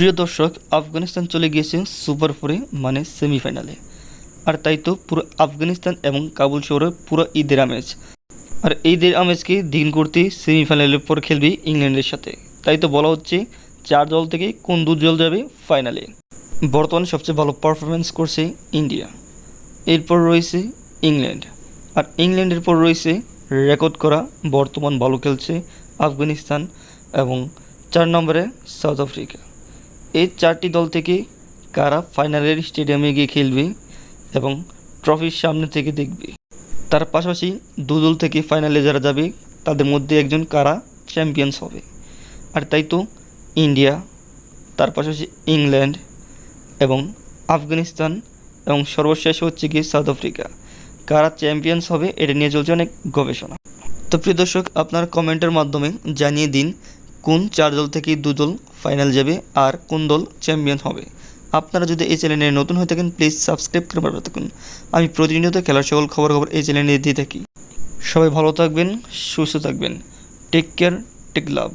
প্রিয় দর্শক, আফগানিস্তান চলে গিয়েছে সুপার ফোরে মানে সেমিফাইনালে। আর তাই তো পুরো আফগানিস্তান এবং কাবুল শহরে পুরো ঈদের আমেজ। আর ঈদের আমেজকে দিন করতে সেমিফাইনালের পর খেলবে ইংল্যান্ডের সাথে। তাই তো বলা হচ্ছে, চার দল থেকে কোন দু দল যাবে ফাইনালে। বর্তমানে সবচেয়ে ভালো পারফরমেন্স করছে ইন্ডিয়া। এরপর রয়েছে ইংল্যান্ড। আর ইংল্যান্ডের পর রয়েছে রেকর্ড করা বর্তমান ভালো খেলছে আফগানিস্তান এবং চার নম্বরে সাউথ আফ্রিকা। এই চারটি দল থেকে কারা ফাইনালের স্টেডিয়ামে গিয়ে খেলবে এবং ট্রফির সামনে থেকে দেখবে। তার পাশাপাশি দু দল থেকে ফাইনালে যারা যাবে, তাদের মধ্যে একজন কারা চ্যাম্পিয়ন্স হবে। আর তাই তো ইন্ডিয়া, তার পাশাপাশি ইংল্যান্ড এবং আফগানিস্তান এবং সর্বশেষ হচ্ছে গিয়ে সাউথ আফ্রিকা। কারা চ্যাম্পিয়ন্স হবে, এটা নিয়ে চলছে অনেক গবেষণা। তো প্রিয় দর্শক, আপনার কমেন্টের মাধ্যমে জানিয়ে দিন কোন চার দল থেকে দুদল ফাইনাল যাবে আর কোন দল চ্যাম্পিয়ন হবে? আপনারা যদি এই চ্যানেলে নতুন হয়ে থাকেন প্লিজ সাবস্ক্রাইব করে পারবে থাকুন। আমি প্রতিনিয়ত খেলার সকল খবর খবর এই চ্যানেলে দিয়ে থাকি। সবাই ভালো থাকবেন, সুস্থ থাকবেন। টেক কেয়ার টেক লাভ